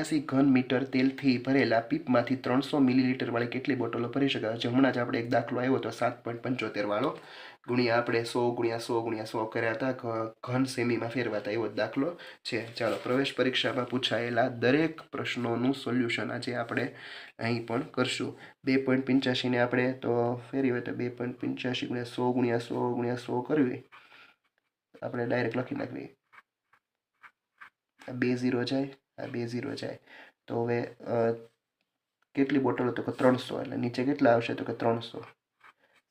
એસી ઘન મીટર તેલથી ભરેલા પીપમાંથી ત્રણસો મિલીલીટર વાળી કેટલી બોટલો ભરી શકાય? છે હમણાં જ આપણે એક દાખલો આવ્યો હતો, સાત પોઈન્ટ પંચોતેર વાળો. ગુણ્યા આપણે સો ગુણ્યા સો ગુણ્યા સો કર્યા હતા ઘન સેમીમાં ફેરવાતા એવો દાખલો છે. ચાલો, પ્રવેશ પરીક્ષામાં પૂછાયેલા દરેક પ્રશ્નોનું સોલ્યુશન આજે આપણે અહીં પણ કરશું. બે પોઈન્ટ પંચ્યાસીને આપણે તો ફેરવી હોય તો બે પોઈન્ટ પંચ્યાસી ગુણ્યા સો ગુણ્યા સો ગુણ્યા સો કરવી. આપણે ડાયરેક્ટ લખી નાખવી. બે ઝીરો જાય. બે ઝીરો જાય. તો હવે કેટલી બોટલો તો કે ત્રણસો એટલે નીચે કેટલા આવશે તો કે ત્રણસો?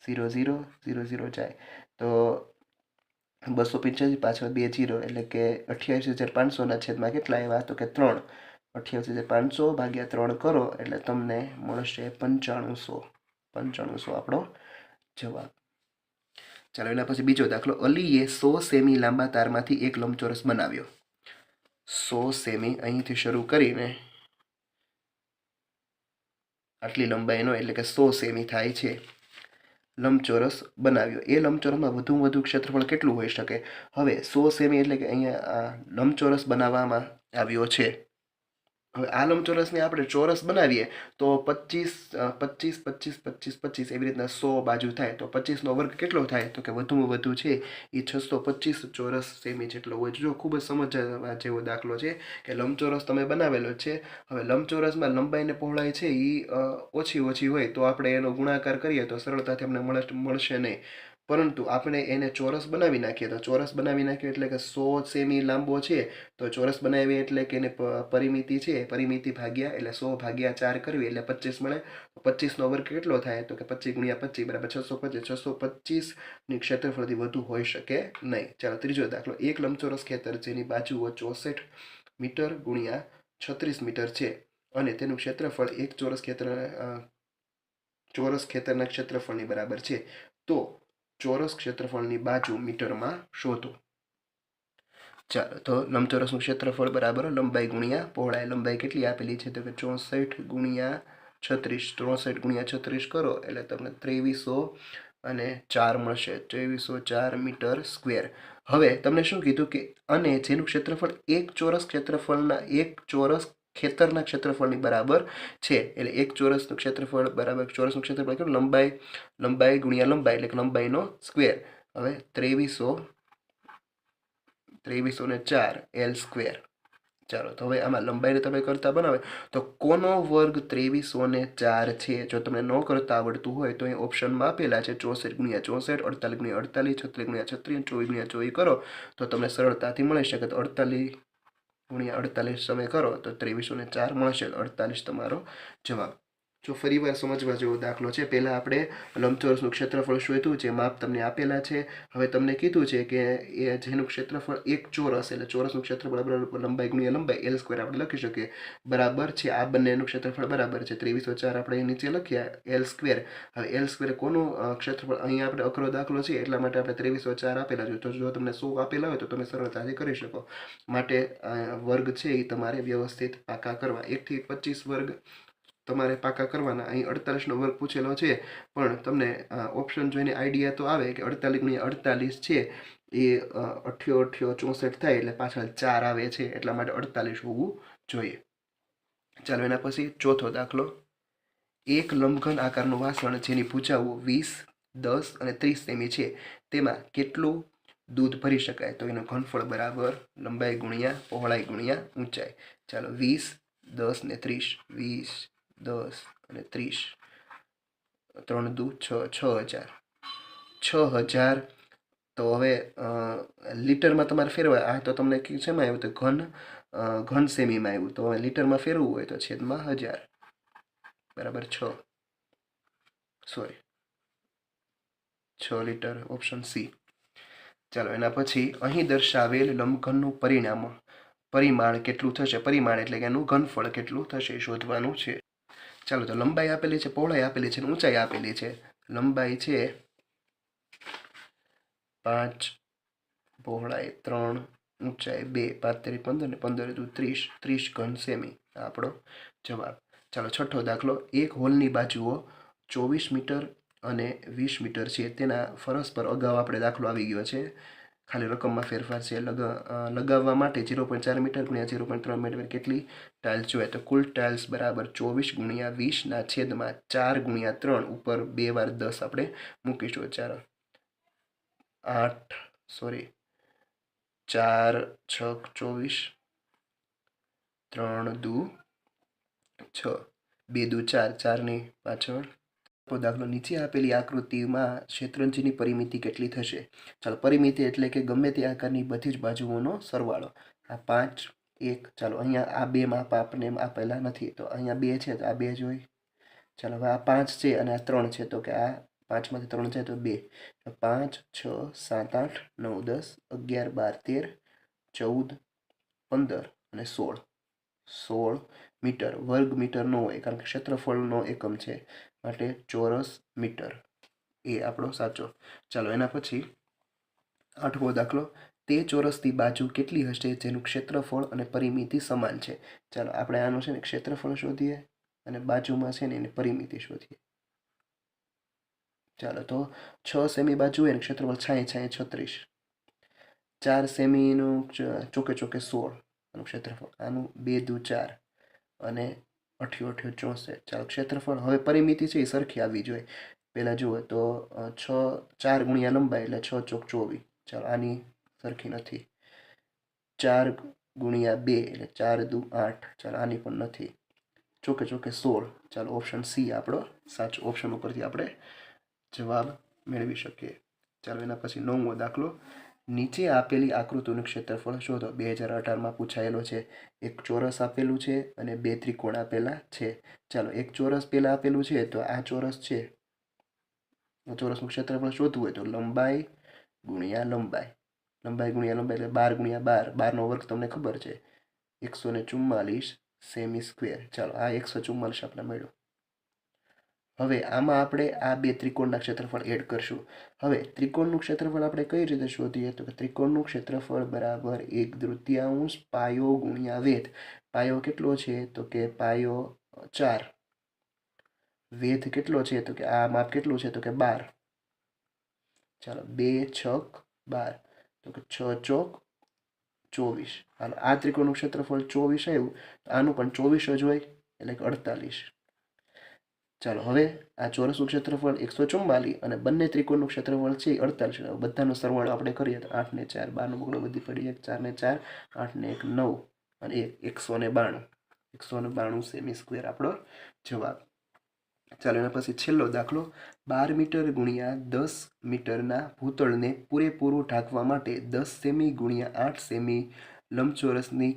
ઝીરો ઝીરો ઝીરો ઝીરો જાય. તો બસો પંચ્યાસી પાછળ બે જીરો એટલે કે અઠ્યાવીસ હજાર પાંચસોના છેદમાં કેટલા આવ્યા? તો કે ત્રણ. અઠ્યાવીસ હજાર પાંચસો ભાગ્યા ત્રણ કરો એટલે તમને મળશે પંચાણુંસો. પંચાણુંસો આપણો જવાબ. ચાલો એના પછી બીજો દાખલો. અલીએ સો સેમી લાંબા તારમાંથી એક લંબચોરસ બનાવ્યો. સો સેમી અહીંથી શરૂ કરીને આટલી લંબાઈનો, એટલે કે સો સેમી થાય છે, લંબચોરસ બનાવ્યો. એ લંબચોરસમાં વધુમાં વધુ ક્ષેત્રફળ કેટલું હોઈ શકે? હવે સો સેમી એટલે કે અહીંયા આ લંબચોરસ બનાવવામાં આવ્યો છે. હવે આ લંબચોરસને આપણે ચોરસ બનાવીએ, તો પચીસ પચીસ પચીસ પચીસ પચીસ એવી રીતના સો બાજુ થાય. તો પચીસનો વર્ગ કેટલો થાય? તો કે વધુમાં વધુ છે એ છસો પચીસ ચોરસ સેમી જેટલો હોય જો ખૂબ જ સમજવા જેવો દાખલો છે કે લંબચોરસ તમે બનાવેલો છે. હવે લંબચોરસમાં લંબાઈને પહોળાઈ છે એ ઓછી ઓછી હોય તો આપણે એનો ગુણાકાર કરીએ તો સરળતાથી અમને મળે મળશે નહીં. પરંતુ આપણે એને ચોરસ બનાવી નાખીએ. તો ચોરસ બનાવી નાખીએ એટલે કે સો સેમી લાંબો છે. તો ચોરસ બનાવીએ એટલે કે એને પરિમિતિ છે. પરિમિતિ ભાગ્યા એટલે સો ભાગ્યા ચાર કરવી એટલે પચીસ મળે. પચીસનો વર્ગ કેટલો થાય? તો કે પચીસ ગુણ્યા પચીસ બરાબર છસો પચીસ. છસો પચીસની ક્ષેત્રફળથી વધુ હોઈ શકે નહીં. ચાલો ત્રીજો દાખલો. એક લંબચોરસ ખેતર જેની બાજુઓ ચોસઠ મીટર ગુણ્યા છત્રીસ મીટર છે અને તેનું ક્ષેત્રફળ એક ચોરસ ખેતર ચોરસ ખેતરના ક્ષેત્રફળની બરાબર છે. તો ચોરસ ક્ષેત્રફળની બાજુ મીટરમાં શોધો. ચાલો તો લંબચોરસનું ક્ષેત્રફળ બરાબર લંબાઈ ગુણ્યા પહોળાઈ લંબાઈ કેટલી આપેલી છે? તો કે ચોસઠ ગુણ્યા છત્રીસ, ચોસઠ ગુણ્યા છત્રીસ કરો એટલે તમને ત્રેવીસો અને ચાર મળશે. ત્રેવીસો ચાર મીટર સ્ક્વેર. હવે તમને શું કીધું કે અને જેનું ક્ષેત્રફળ એક ચોરસ ક્ષેત્રફળના, એક ચોરસ ખેતરના ક્ષેત્રફળની બરાબર છે. એટલે એક ચોરસનું ક્ષેત્રફળ બરાબર ચોરસનું ક્ષેત્રફળ કેટલું લંબાઈ લંબાઈ ગુણ્યા લંબાઈ એટલે લંબાઈનો સ્ક્વેર હવે ત્રેવીસો ત્રેવીસો ને ચાર એલ સ્ક્વેર ચાલો, તો હવે આમાં લંબાઈને તમે કરતા બનાવે. તો કોનો વર્ગ ત્રેવીસો ને ચાર છે? જો તમને ન કરતા આવડતું હોય તો એ ઓપ્શનમાં આપેલા છે. ચોસઠ ગુણ્યા ચોસઠ, અડતાલીસ ગુણ્યા અડતાલીસ, છત્રીસ ગુણ્યા છત્રીસ, ચોવીસ ગુણ્યા ચોવીસ કરો. તો તમને સરળતાથી મળી શકે તો અડતાલીસ ગુણ્યા અડતાલીસ તમે કરો તો ત્રેવીસો ને ચાર મળશે અડતાલીસ તમારો જવાબ. જો ફરીવાર સમજવા જેવો દાખલો છે, પહેલાં આપણે લંબચોરસનું ક્ષેત્રફળ શોધ્યું, જે માપ તમને આપેલા છે. હવે તમને કીધું છે કે એ જેનું ક્ષેત્રફળ એક ચોરસ, એટલે ચોરસનું ક્ષેત્રફળ બરાબર લંબાઈ ગુણ્યા લંબાઈ એલ સ્ક્વેર આપણે લખી શકીએ. બરાબર છે, આ બંનેનું ક્ષેત્રફળ બરાબર છે. ત્રેવીસો ચાર આપણે નીચે લખ્યા એલ સ્ક્વેર હવે એલ સ્ક્વેર કોનું ક્ષેત્રફળ? અહીંયા આપણે અકરો દાખલો છે, એટલા માટે આપણે ત્રેવીસો ચાર આપેલા છે. તો જો તમને સો આપેલા હોય, તો તમે સરળતાથી કરી શકો. માટે વર્ગ છે એ તમારે વ્યવસ્થિત પાકા કરવા. એકથી પચીસ વર્ગ તમારે પાકા કરવાના. અહીં અડતાલીસનો વર્ગ પૂછેલો છે. પણ તમને ઓપ્શન જોઈને આઈડિયા તો આવે કે અડતાલીસ ગુણ્યા અડતાલીસ છે, એ અઠ્યો અઠ્યો, ચોસઠ થાય એટલે પાછળ ચાર આવે છે. એટલા માટે અડતાલીસ હોવું જોઈએ. ચાલો એના પછી ચોથો દાખલો. એક લંબઘન આકારનું વાસણ જેની ભૂજાઓ વીસ, દસ અને ત્રીસ સેમી છે. તેમાં કેટલું દૂધ ભરી શકાય? તો એનો ઘનફળ બરાબર લંબાઈ ગુણ્યા, પહોળાઈ ગુણ્યા ઊંચાઈ. ચાલો વીસ, દસ ને ત્રીસ. વીસ દસ અને ત્રીસ. ત્રણ દુ, છ છ હજાર. છ હજાર તો હવે લીટરમાં તમારે ફેરવાય આ તો તમને શેમાં આવ્યું તો ઘન ઘન સેમીમાં આવ્યું તો હવે લીટરમાં ફેરવું હોય તો છેદમાં હજાર. બરાબર છ. સોરી. છ લીટર ઓપ્શન સી. ચાલો, એના પછી અહીં દર્શાવેલ લંબઘનનું પરિણામ. પરિમાણ કેટલું થશે? પરિમાણ એટલે કે એનું ઘનફળ કેટલું થશે શોધવાનું છે. ચાલો તો લંબાઈ આપેલી છે, પહોળાઈ આપેલી છે ઊંચાઈ આપેલી છે. લંબાઈ છે પાંચ, પહોળાઈ ત્રણ, ઊંચાઈ બે પાંચ પંદર ને પંદર દુ ત્રીસ ત્રીસ ઘન સેમી. આપણો જવાબ. ચાલો છઠ્ઠો દાખલો, એક હોલની બાજુઓ ચોવીસ મીટર અને વીસ મીટર છે. તેના ફરસ પર અગાઉ આપણે દાખલો આવી ગયો છે. ખાલી રકમમાં ફેરફાર છે. લગ લગાવવા માટે ઝીરો પોઈન્ટ ચાર મીટર ગુણ્યા ઝીરો પોઈન્ટ ત્રણ મીટર કેટલી ટાઇલ્સ જોઈએ? તો કુલ ટાઇલ્સ બરાબર ચોવીસ ગુણ્યા વીસના છેદમાં ચાર ગુણ્યા ત્રણ ઉપર બે વાર દસ આપણે મૂકીશું. ચાર આઠ સોરી ચાર, છ, ચોવીસ. ત્રણ દુ, છ. બે દુ, ચાર. ચારની પાછળ તો દાખલો નીચે આપેલી આકૃતિમાં શેત્રંજની પરિમિતિ કેટલી થશે? ચાલો, પરિમિતિ એટલે કે ગમે તે આકારની બધી જ બાજુઓનો સરવાળો. આ પાંચ, એક, ચાલો, અહીંયા આ બે માપ આપને આપેલા નથી. તો અહીંયા બે છે, તો આ બે જોઈ ચાલો, હવે આ પાંચ છે અને આ ત્રણ છે. તો કે આ પાંચમાંથી ત્રણ છે તો બે. પાંચ, છ, સાત, આઠ, નવ, દસ, અગિયાર, બાર, તેર, ચૌદ, પંદર અને સોળ. સોળ મીટર, વર્ગ મીટર ન હોય, કારણ કે ક્ષેત્રફળનો એકમ છે. માટે ચોરસ મીટર. એ આપણો સાચો. ચાલો, એના પછી આઠમો દાખલો. તે ચોરસની બાજુ કેટલી હશે? જેનું ક્ષેત્રફળ અને પરિમિતિ સમાન છે. ચાલો, આપણે આનું છે ને ક્ષેત્રફળ શોધીએ અને બાજુમાં છે ને એની પરિમિતિ શોધીએ. ચાલો, તો છ સેમી બાજુ હોય ને ક્ષેત્રફળ છાંય છાંય, છત્રીસ. ચાર સેમીનું ચોકે ચોકે સોળ. એનું ક્ષેત્રફળ. આનું બે દુ ચાર. અને અઠ્યો અઠ્યો ચોસઠ ચાલો ક્ષેત્રફળ હવે પરિમિતિ છે એ સરખી આવવી જોઈએ. પહેલાં જુઓ તો છ, ચાર ગુણ્યા લંબાઈ એટલે છ ચોક ચોવીસ. ચાલો આની સરખી નથી. ચાર ગુણ્યા બે એટલે ચાર દુ આઠ. ચાલો આની પણ નથી. ચોકે ચોકે સોળ. ચાલો ઓપ્શન સી આપણો, સાચો ઓપ્શન ઉપરથી આપણે જવાબ મેળવી શકીએ. ચાલો એના પછી નવમો દાખલો. નીચે આપેલી આકૃતિનું ક્ષેત્રફળ શોધો. બે હજાર અઢારમાં પૂછાયેલો છે. એક ચોરસ આપેલું છે અને બે ત્રિકોણ આપેલા છે. ચાલો, એક ચોરસ પહેલાં આપેલું છે તો આ ચોરસ છે. ચોરસનું ક્ષેત્રફળ શોધવું હોય તો લંબાઈ ગુણ્યા લંબાઈ. લંબાઈ ગુણ્યા લંબાઈ એટલે બાર ગુણ્યા બાર. બારનો વર્ગ તમને ખબર છે. એકસો ને ચુમ્માલીસ સેમી સ્ક્વેર. ચાલો, આ એકસો ચુમ્માલીસ આપણે મળ્યો. હવે આમાં આપણે આ બે ત્રિકોણના ક્ષેત્રફળ એડ કરશું. હવે ત્રિકોણનું ક્ષેત્રફળ આપણે કઈ રીતે શોધીએ? તો કે ત્રિકોણનું ક્ષેત્રફળ બરાબર એક તૃતીયાંશ પાયો ગુણ્યા વેધ. પાયો કેટલો છે? તો કે પાયો ચાર. વેધ કેટલો છે? તો કે આ માપ કેટલું છે? તો કે બાર. ચાલો, બે છક બાર. તો કે છ ચોક ચોવીસ. હાલો, આ ત્રિકોણનું ક્ષેત્રફળ ચોવીસ આવ્યું. આનું પણ ચોવીસ જ હોય, એટલે કે અડતાલીસ. ચાલો, હવે આ ચોરસનું ક્ષેત્રફળ એકસો ચુમ્માલીસ અને બંને ત્રિકોણનું ક્ષેત્રફળ છે અડતાલીસ. બધાનો સરવાળો આપણે કરીએ તો આઠ ને ચાર, બારનો બગડો બધી પડી એક ચાર ને ચાર, આઠ ને એક નવ અને એક એકસો ને બાણું. એકસો ને બાણું સેમી સ્ક્વેર આપણો જવાબ. ચાલો, એના પછી છેલ્લો દાખલો. બાર મીટર ગુણ્યા દસ મીટરના ભૂતળને પૂરેપૂરું ઢાંકવા માટે દસ સેમી ગુણ્યા આઠ સેમી લંબચોરસની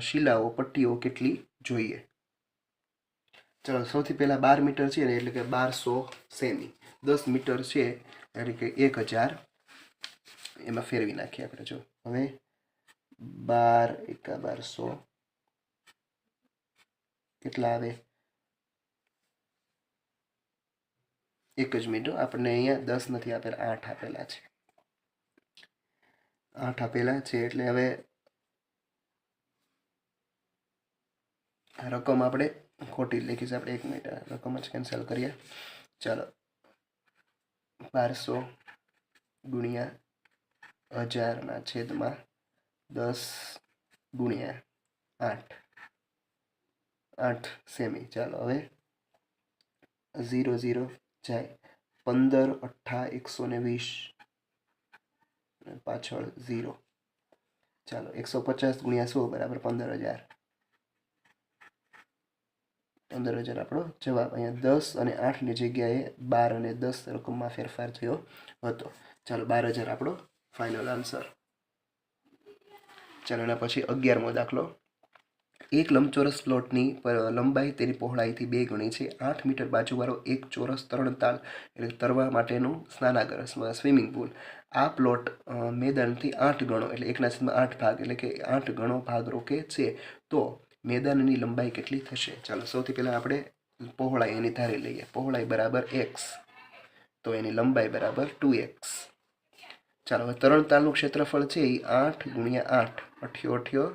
શિલાઓ, પટ્ટીઓ કેટલી જોઈએ? ચાલો, સૌથી પહેલાં બાર મીટર છે ને, એટલે કે બારસો સેમી. દસ મીટર છે, એટલે કે એક હજાર. એમાં ફેરવી નાખીએ આપણે, જો. હવે બાર એકા બારસો. કેટલા આવે? એક જ મિનિટ આપણને અહીંયા દસ નથી આપેલા, આઠ આપેલા છે. આઠ આપેલા છે, એટલે હવે રકમ આપણે ખોટી જ લખી છે આપણે એક મિનિટ આ રકમ જ કેન્સલ કરીએ ચાલો બારસો ગુણ્યા હજારના છેદમાં દસ ગુણ્યા આઠ આઠ સેમી ચાલો હવે ઝીરો ઝીરો જાય પંદર અઠ્ઠા એકસો ને વીસ અને પાછળ ઝીરો ચાલો એકસો પચાસ ગુણ્યા સો બરાબર પંદર હજાર પંદર હજાર આપણો જવાબ. અહીંયા દસ અને આઠની જગ્યાએ બાર અને દસ રકમમાં ફેરફાર થયો હતો. ચાલો, બાર હજાર આપણો ફાઇનલ આન્સર ચાલો, એના પછી અગિયારમો દાખલો. એક લંબચોરસ પ્લોટની લંબાઈ તેની પહોળાઈથી બે ગણી છે. આઠ મીટર બાજુવાળો એક ચોરસ તરણતાલ એટલે તરવા માટેનું સ્નાનાગર સ્વિમિંગ પુલ. આ પ્લોટ મેદાનથી આઠ ગણો એટલે એકના છેદમાં આઠ ભાગ એટલે કે આઠ ગણો ભાગ રોકે છે. તો મેદાનની લંબાઈ કેટલી થશે? ચાલો, સૌથી પહેલાં આપણે પહોળાઈ એની ધારી લઈએ. પહોળાઈ બરાબર એક્સ તો એની લંબાઈ બરાબર ટુ એક્સ ચાલો, હવે તરણતાલનું ક્ષેત્રફળ છે એ આઠ ગુણ્યા આઠ, અઠ્યો અઠ્યો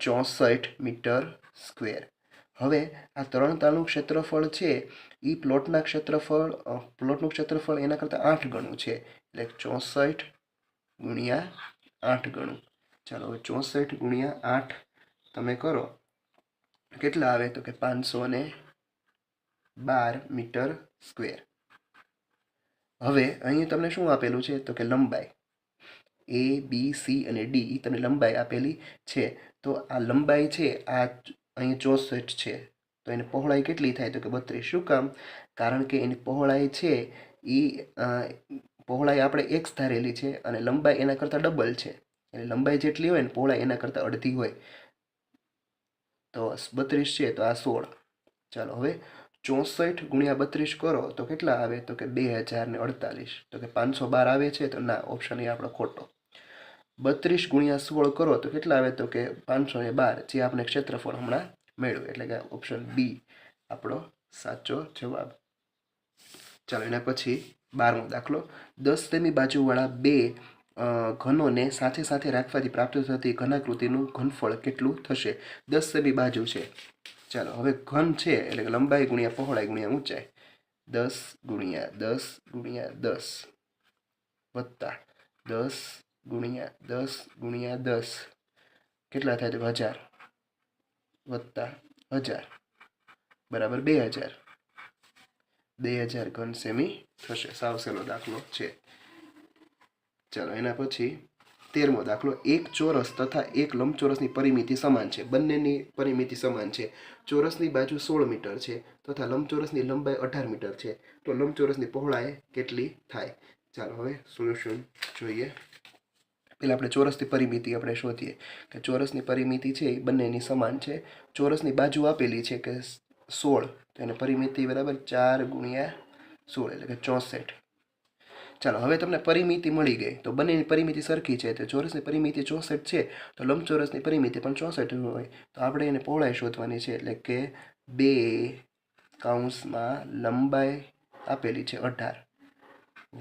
ચોસઠ મીટર સ્ક્વેર. હવે આ તરણતાલનું ક્ષેત્રફળ છે એ પ્લોટના ક્ષેત્રફળ પ્લોટનું ક્ષેત્રફળ એના કરતાં આઠ ગણું છે. એટલે ચોસઠ ગુણ્યા આઠ ગણું. ચાલો ચોસઠ ગુણ્યા આઠ તમે કરો. કેટલા આવે? તો કે પાંચસો ને બાર મીટર સ્ક્વેર. હવે અહીં તમને શું આપેલું છે? તો કે લંબાઈ. એ બી સી અને ડી તમને લંબાઈ આપેલી છે. તો આ લંબાઈ છે, આ અહીં ચોસઠ છે. તો એની પહોળાઈ કેટલી થાય? તો કે બત્રીસ. શું કામ? કારણ કે એની પહોળાઈ છે એ પહોળાઈ આપણે એક્સ ધારેલી છે અને લંબાઈ એના કરતાં ડબલ છે. એટલે લંબાઈ જેટલી હોય ને પહોળાઈ એના કરતાં અડધી હોય. તો બત્રીસ છે તો આ સોળ. ચાલો હવે ચોસઠ ગુણ્યા બત્રીસ કરો તો કેટલા આવે? તો કે બે હજાર ને અડતાલીસ. તો કે પાંચસો બાર આવે છે તો ના ઓપ્શન એ આપણો ખોટો. બત્રીસ ગુણ્યા સોળ કરો તો કેટલા આવે? તો કે પાંચસો ને બાર, જે આપણે ક્ષેત્રફળ હમણાં મેળવ્યું. એટલે કે ઓપ્શન બી આપણો સાચો જવાબ. ચાલો એના પછી બારમો દાખલો. દસ તેમી બાજુવાળા બે ઘનોને સાથે સાથે રાખવાથી પ્રાપ્ત થતી ઘનાકૃતિનું ઘનફળ કેટલું થશે? દસ સેમી બાજુ છે. ચાલો, હવે ઘન છે એટલે કે લંબાઈ ગુણ્યા પહોળાઈ ગુણ્યા ઊંચાઈ. દસ ગુણ્યા દસ ગુણ્યા દસ વત્તા દસ ગુણ્યા દસ ગુણ્યા દસ. કેટલા થાય તો હજાર? વત્તા હજાર. બરાબર બે હજાર. બે હજાર ઘન સેમી થશે. સાવ સહેલો દાખલો છે. ચાલો, એના પછી તેરમો દાખલો, એક ચોરસ તથા એક લંબચોરસની પરિમિતિ સમાન છે. બંનેની પરિમિતિ સમાન છે. ચોરસની બાજુ સોળ મીટર છે તથા લંબચોરસની લંબાઈ અઢાર મીટર છે. તો લંબચોરસની પહોળાઈ કેટલી થાય? ચાલો, હવે સોલ્યુશન જોઈએ. પહેલાં આપણે ચોરસની પરિમિતિ આપણે શોધીએ કે ચોરસની પરિમિતિ છે એ બંનેની સમાન છે. ચોરસની બાજુ આપેલી છે કે સોળ, તો એને પરિમિતિ બરાબર ચાર ગુણ્યા સોળ, એટલે કે ચોસઠ. ચાલો, હવે તમને પરિમિતિ મળી ગઈ. તો બંનેની પરિમિતિ સરખી છે તો ચોરસની પરિમિતિ ચોસઠ છે, તો લંબચોરસની પરિમિતિ પણ ચોસઠ હોય. તો આપણે એને પહોળાઈ શોધવાની છે, એટલે કે બે કાઉન્સમાં લંબાઈ આપેલી છે અઢાર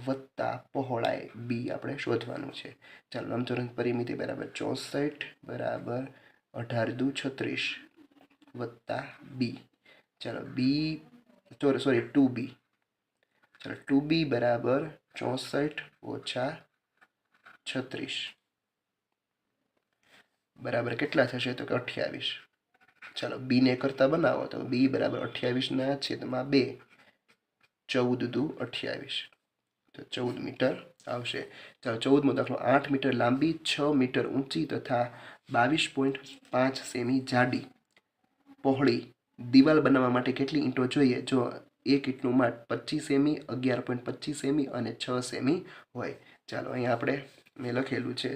વત્તા પહોળાઈ બી આપણે શોધવાનું છે. ચાલો લંબચોરસ પરિમિતિ બરાબર ચોસઠ બરાબર અઢાર દુ છત્રીસ વત્તા બી. ચાલો, બી ચોરસ સોરી ટુ બી. ચાલો, ટુ બી બરાબર ચોસઠ ઓછા છત્રીસ. બરાબર કેટલા થશે? તો કે અઠ્યાવીસ. ચાલો, બીને કરતાં બનાવો. તો બી બરાબર અઠ્યાવીસના છેદમાં બે. ચૌદ દુ અઠ્યાવીસ. તો ચૌદ મીટર આવશે. ચાલો, ચૌદમો દાખલો. આઠ મીટર લાંબી, છ મીટર ઊંચી તથા બાવીસ પોઈન્ટ પાંચ સેમી જાડી. પહોળી. દિવાલ બનાવવા માટે કેટલી ઈંટો જોઈએ? જો એક ઈંટનું માપ પચીસ સેમી, અગિયાર પોઈન્ટ પચીસ સેમી અને છ સેમી હોય. ચાલો, અહીંયા આપણે મેં લખેલું છે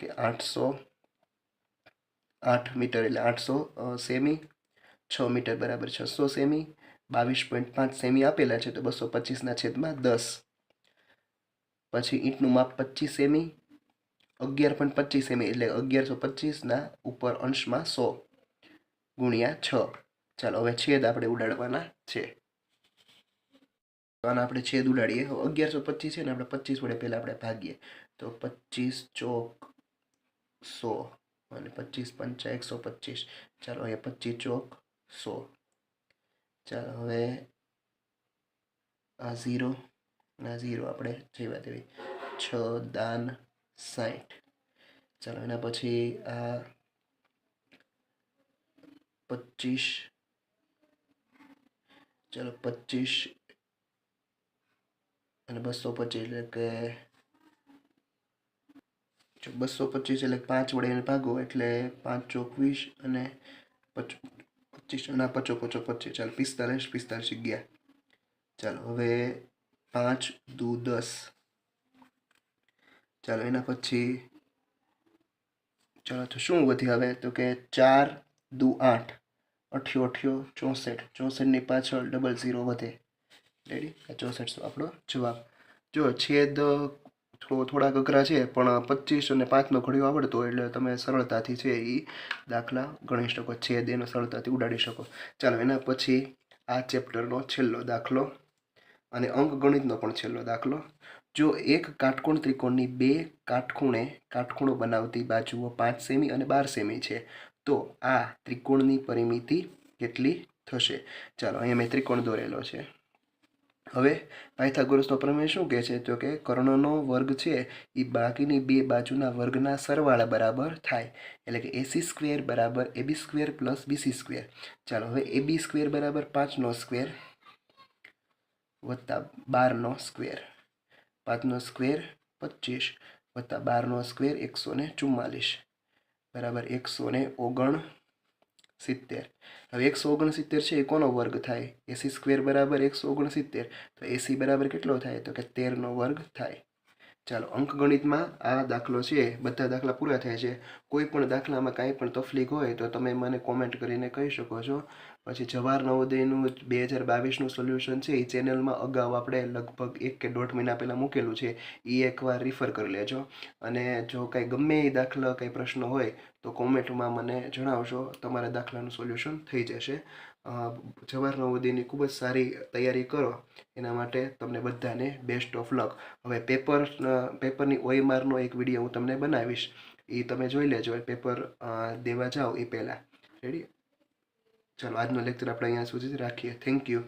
કે આઠસો આઠ મીટર એટલે આઠસો સેમી, છ મીટર બરાબર છસો સેમી, બાવીસ પોઈન્ટ પાંચ સેમી આપેલા છે તો બસો પચીસના છેદમાં દસ. પછી ઈંટનું માપ પચીસ સેમી, અગિયાર પોઈન્ટ પચીસ સેમી એટલે અગિયારસો પચીસના ઉપર અંશમાં સો ગુણ્યા છ. ચાલો, હવે છેદ આપણે ઉડાડવાના છે. આને આપણે છેદ ઉડાડીએ. અગિયારસો પચીસ છે ને આપણે પચીસ વડે પહેલાં આપણે ભાગીએ. તો પચીસ ચોક સો અને પચીસ પંચા એકસો પચીસ. ચાલો અહીંયા પચીસ ચોક સો. ચાલો હવે આ ઝીરો આ ઝીરો આપણે જેવા દેવી છ, દાન સાઠ ચાલો એના પછી આ પચીસ. ચાલો પચીસ અને બસો પચીસ એટલે કે બસો પચીસ એટલે પાંચ વડે એને ભાગો એટલે પાંચ ચોકવીસ અને પચ પચીસ ના પચો પચો પચીસ. ચાલો, પિસ્તાલીસ પિસ્તાલીસ ગયા ચાલો, હવે પાંચ દુ દસ. ચાલો, એના પછી ચાલો, તો શું વધી હવે તો કે ચાર દુ આઠ. અઠ્યો અઠ્યો, ચોસઠ. ચોસઠની પાછળ ડબલ ઝીરો વધે. રેડી ચોસઠ આપણો જવાબ. જો છેદ, થોડો થોડાક અઘરા છે, પણ પચીસ અને પાંચનો ઘડિયો આવડતો એટલે તમે સરળતાથી છે એ દાખલા ગણી શકો. છેદ એનો સરળતાથી ઉડાડી શકો. ચાલો, એના પછી આ ચેપ્ટરનો છેલ્લો દાખલો અને અંક ગણિતનો પણ છેલ્લો દાખલો. જો એક કાટકોણ ત્રિકોણની બે કાટખૂણે કાટખૂણો બનાવતી બાજુઓ પાંચ સેમી અને બાર સેમી છે, તો આ ત્રિકોણની પરિમિતિ કેટલી થશે? ચાલો, અહીંયા મેં ત્રિકોણ દોરેલો છે. હવે પાયથાગોરસનો પ્રમેય શું કહે છે? તો કે કર્ણનો વર્ગ છે એ બાકીની બે બાજુના વર્ગના સરવાળા બરાબર થાય. એટલે કે એસી સ્ક્વેર બરાબર AB square plus BC square. ચાલો હવે એબી સ્ક્વેર બરાબર પાંચનો સ્ક્વેર વત્તા બારનો સ્ક્વેર. પાંચનો સ્ક્વેર પચીસ વત્તા બારનો સ્ક્વેર એકસો ને ચુમ્માલીસ. બરાબર એકસો ને ઓગણ સિત્તેર. હવે એકસો ઓગણસિત્તેર છે એ કોનો વર્ગ થાય? એસી સ્ક્વેર બરાબર એકસો ઓગણસિત્તેર. તો એસી બરાબર કેટલો થાય? તો કે તેરનો વર્ગ થાય. ચાલો અંકગણિતમાં આ દાખલો છે, બધા દાખલા પૂરા થાય છે. કોઈ પણ દાખલામાં કાંઈ પણ તફલીક હોય તો તમે મને કોમેન્ટ કરીને કહી શકો છો. પછી જવાહર નવોદયનું બે હજાર બાવીસનું સોલ્યુશન છે, એ ચેનલમાં અગાઉ આપણે લગભગ એક કે દોઢ મહિના પહેલાં મૂકેલું છે, એ એકવાર રિફર કરી લેજો. અને જો કાંઈ ગમે એ દાખલા, કંઈ પ્રશ્ન હોય, તો કોમેન્ટમાં મને જણાવશો તમારા દાખલાનું સોલ્યુશન થઈ જશે. જવાહર નવોદયની ખૂબ જ સારી તૈયારી કરો, એના માટે તમને બધાને બેસ્ટ ઓફ લક હવે પેપર પેપરની ઓએમઆરનો એક વીડિયો હું તમને બનાવીશ, એ તમે જોઈ લેજો પેપર દેવા જાઓ એ પહેલાં. રેડી ચાલો આજનો લેક્ચર આપણે અહીંયા સુધી રાખીએ. Thank you